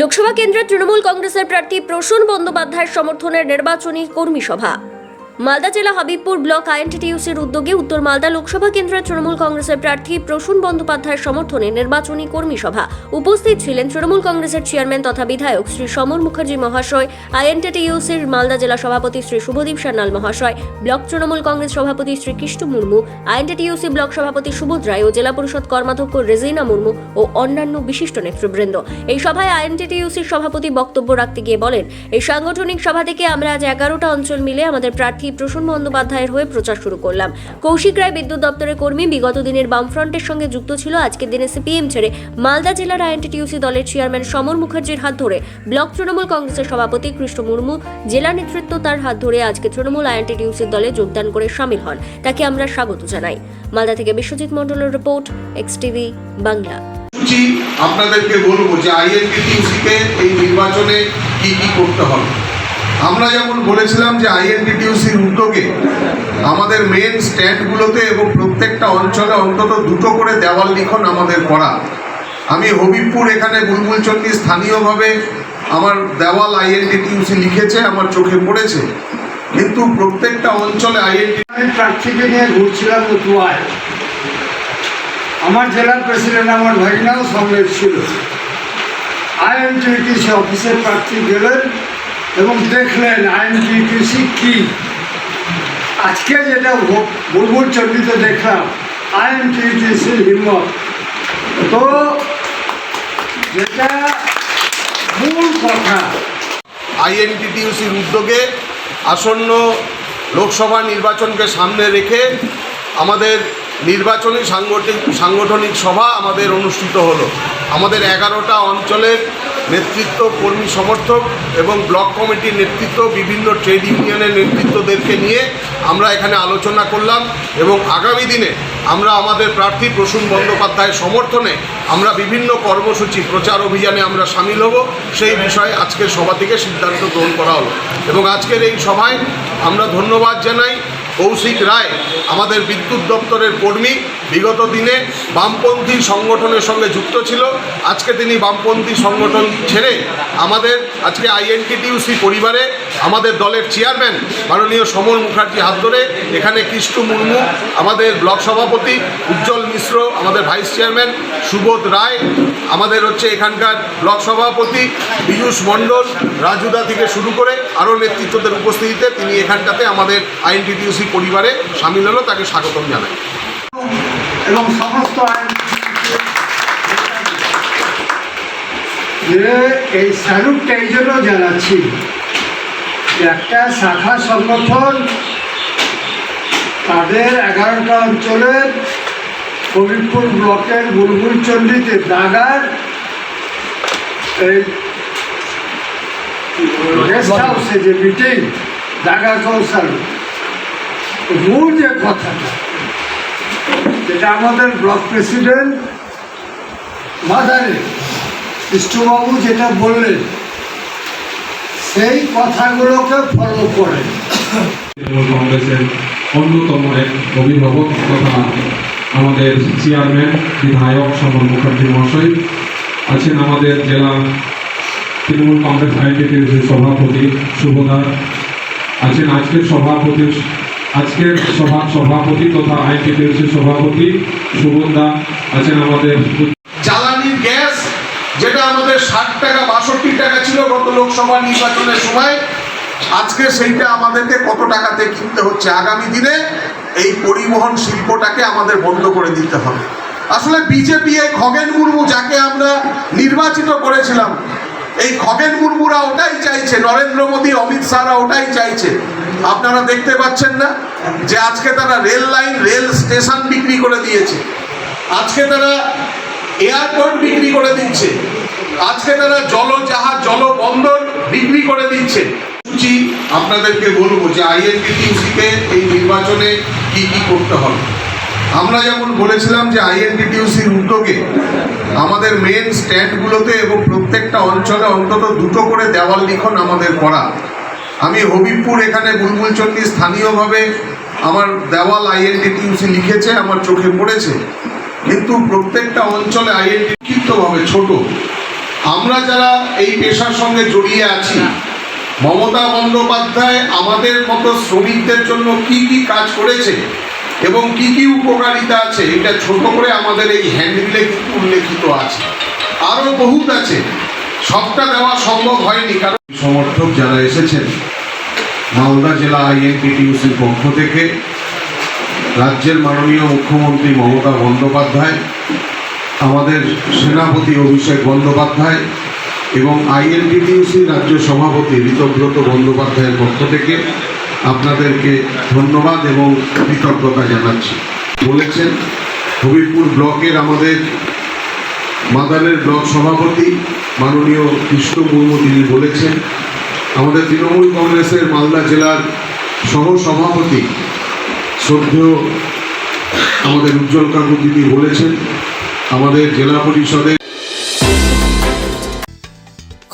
লোকসভা কেন্দ্রের তৃণমূল কংগ্রেসের প্রার্থী প্রসূন বন্দ্যোপাধ্যায়ের সমর্থনের নির্বাচনী কর্মী সভা। মালদা জেলা হাবিবপুর ব্লক আইএনটিটিউসির উদ্যোগে উত্তর মালদা লোকসভা কেন্দ্রের তৃণমূল কংগ্রেসের প্রার্থী প্রসূন বন্দ্যোপাধ্যায়ের সমর্থনে নির্বাচনী কর্মী সভা। উপস্থিত ছিলেন তৃণমূল কংগ্রেসের চেয়ারম্যান তথা বিধায়ক শ্রী সমর মুখার্জি মহাশয়, আইএনটিটিউসির মালদা জেলা সভাপতি শ্রী শুভদীপ সান্যাল মহাশয়, ব্লক তৃণমূল কংগ্রেস সভাপতি শ্রী কৃষ্ণ মুর্মু, আইএনটিটিউসি ব্লক সভাপতি সুবোধ রায় ও জেলা পরিষদ কর্মাধ্যক্ষ রেজিনা মুর্মু ও অন্যান্য বিশিষ্ট নেতৃবৃন্দ। এই সভায় আইএনটিটিউসির সভাপতি বক্তব্য রাখতে গিয়ে বলেন, এই সাংগঠনিক সভা থেকে আমরা আজ এগারোটা অঞ্চল মিলে আমাদের প্রার্থী প্রসূন বন্দ্যোপাধ্যায়ের হয়ে প্রচার শুরু করলাম। কৌশিক রায় বিদ্যুৎ দপ্তরের কর্মী বিগত দিনের বামফ্রন্টের সঙ্গে যুক্ত ছিল। আজকের দিনে সিপিএম ছেড়ে মালদা জেলার আইএনটিটিউসি দলের চেয়ারম্যান সমর মুখার্জির হাত ধরে ব্লক তৃণমূল কংগ্রেসের সভাপতি কৃষ্ণ মুর্মু, জেলা নেতৃত্ব তার হাত ধরে আজকে তৃণমূল আইএনটিটিউসির দলে যোগদান করে সামিল হন। তাকে আমরা স্বাগত জানাই। মালদা থেকে বিশ্বজিৎ মণ্ডলের রিপোর্ট, এক্স টিভি বাংলা। আপনাদেরকে বলব যে আইএনটিটিউসিতে এই নির্বাচনে কি কি করতে হবে। আমরা যেমন বলেছিলাম যে আইএনটিটিউসির উদ্যোগে আমাদের মেন স্ট্যান্ডগুলোতে এবং প্রত্যেকটা অঞ্চলে অন্তত দুটো করে দেওয়াল লিখন আমাদের করা। আমি হবিবপুর এখানে বুলবুল চন্ডী স্থানীয়ভাবে আমার দেওয়াল আইএনটিটিউসি লিখেছে, আমার চোখে পড়েছে। কিন্তু প্রত্যেকটা অঞ্চলে আইএনটি প্রার্থীকে নিয়ে ঘুরছিলাম আমার জেলার প্রেসিডেন্ট আমার ভাগিনাও সঙ্গে ছিল। আইএনটিটিসি অফিসের প্রার্থী গেলেন। এবং দেখলেন আইএনটিটিসি কি আজকে যেটা বুলবুল চন্ডিতে দেখলাম আইএনটিটিসির হিম্মত। তো যেটা মূল কথা, আইএনটিটিউসির উদ্যোগে আসন্ন লোকসভা নির্বাচনকে সামনে রেখে আমাদের নির্বাচনী সাংগঠনিক সাংগঠনিক সভা আমাদের অনুষ্ঠিত হলো। আমাদের এগারোটা অঞ্চলের নেতৃত্ব, কর্মী সমর্থক এবং ব্লক কমিটির নেতৃত্ব, বিভিন্ন ট্রেড ইউনিয়নের নেতৃত্বদেরকে নিয়ে আমরা এখানে আলোচনা করলাম এবং আগামী দিনে আমরা আমাদের প্রার্থী প্রসূন বন্দ্যোপাধ্যায়ের সমর্থনে আমরা বিভিন্ন কর্মসূচি, প্রচার অভিযানে আমরা সামিল হব। সেই বিষয়ে আজকের সভা থেকে সিদ্ধান্ত গ্রহণ করা হলো। এবং আজকের এই সভায় আমরা ধন্যবাদ জানাই। কৌশিক রায়, আমাদের বিদ্যুৎ দপ্তরের কর্মী, বিগত দিনে বামপন্থী সংগঠনের সঙ্গে যুক্ত ছিল। আজকে তিনি বামপন্থী সংগঠন ছেড়ে আমাদের, আজকে আইএনটিটিউসি পরিবারে আমাদের দলের চেয়ারম্যান মাননীয় সমর মুখার্জি হাত ধরে, এখানে কৃষ্ণ মুর্মু, আমাদের ব্লক সভাপতি উজ্জ্বল মিশ্র, আমাদের ভাইস চেয়ারম্যান সুবোধ রায়, আমাদের হচ্ছে এখানকার ব্লক সভাপতি পীযূষ মণ্ডল, রাজুদা থেকে শুরু করে আরও নেতৃত্বদের উপস্থিতিতে তিনি এখানটাতে আমাদের আইএনটিটিউসি পরিবারে সামিল হলো, তাকে স্বাগতম জানাই। এবং সমস্ত এই স্যালুটটা এই জন্য জানাচ্ছি একটা শাখা সংগঠন তাদের এগারোটা অঞ্চলের কবিরপুর ব্লকের বুলবুল দাগার এই গেস্ট হাউসে যে মিটিং, দাগা কৌশল। মূল যে কথাটা, যেটা আমাদের ব্লক প্রেসিডেন্ট মাদারে কৃষ্ণবাবু যেটা বললেন সেই কথাগুলোকে ফলো করে। কংগ্রেসের অন্যতম এক অভিভাবক তথা আমাদের চেয়ারম্যান বিধায়ক সমর মুখার্জি মহাশয় আছেন আমাদের জেলা তৃণমূল কংগ্রেস আইনটিটিউসির সভাপতি শুভদা আছেন আজকের সভাপতি আজকের সভা সভাপতি তথা আইনটিটিউসির সভাপতি সুবন্দা আছেন আমাদের জ্বালানির গ্যাস যেটা আমাদের ষাট টাকা বাষট্টি টাকা ছিল গত লোকসভা নির্বাচনের সময়। আজকে সেইটা আমাদেরকে কত টাকাতে কিনতে হচ্ছে? আগামী দিনে এই পরিবহন শিল্পটাকে আমাদের বন্ধ করে দিতে হবে। আসলে বিজেপি এই খগেন মুর্মু যাকে আমরা নির্বাচিত করেছিলাম, এই খগেন মুর্মুরা ওটাই চাইছে, নরেন্দ্র মোদী, অমিত শাহরা ওটাই চাইছে। আপনারা দেখতে পাচ্ছেন না যে আজকে তারা রেল লাইন, রেল স্টেশন বিক্রি করে দিয়েছে। আজকে তারা এয়ারপোর্ট বিক্রি করে দিচ্ছে। আজকে তারা জলজাহাজ, জলবন্দর বিক্রি করে দিচ্ছে। আপনাদেরকে বলব যে আইএনটিটিউসিতে এই নির্বাচনে কি কি করতে হবে। আমরা যেমন বলেছিলাম যে আইএনটিটিউসির উদ্যোগে আমাদের মেন স্ট্যান্ডগুলোতে এবং প্রত্যেকটা অঞ্চলে অন্তত দুটো করে দেওয়াল লিখন আমাদের করা। আমি হবিবপুর এখানে বুলবুল চন্ডী স্থানীয়ভাবে আমার দেওয়াল আইএনটিটিউসি লিখেছে, আমার চোখে পড়েছে। কিন্তু প্রত্যেকটা অঞ্চলে হবে ছোট। আমরা যারা এই পেশার সঙ্গে জড়িয়ে আছি মমতা বন্দ্যোপাধ্যায় আমাদের মতো শ্রমিকদের জন্য কি কি কাজ করেছে এবং কি কি উপকারিতা আছে এটা ছোট করে আমাদের এই হ্যান্ডবিলে কিন্তু উল্লেখিত আছে। আরও বহুত আছে। সবটা দেওয়া সম্ভব হয়নি কারণ সমর্থক যারা এসেছেন মালদা জেলা আইএনটিটিউসির পক্ষ থেকে রাজ্যের মাননীয় মুখ্যমন্ত্রী মমতা বন্দ্যোপাধ্যায় আমাদের সেনাপতি অভিষেক বন্দ্যোপাধ্যায় এবং আইএনটিটিউসি রাজ্য সভাপতি ঋতব্রত বন্দ্যোপাধ্যায়ের পক্ষ থেকে আপনাদেরকে ধন্যবাদ এবং কৃতজ্ঞতা জানাচ্ছি। বলেছেন, হবিবপুর ব্লকের আমাদের মাদানের ব্লক সভাপতি মাননীয় কৃষ্ণ মুর্মু, তিনি বলেছেন, আমাদের তৃণমূল কংগ্রেসের মালদা জেলার সহ সভাপতি শ্রদ্ধেয় আমাদের উজ্জ্বল কাকু দিদি বলেছেন আমাদের জেলা পরিষদের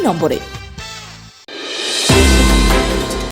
এই নম্বরে।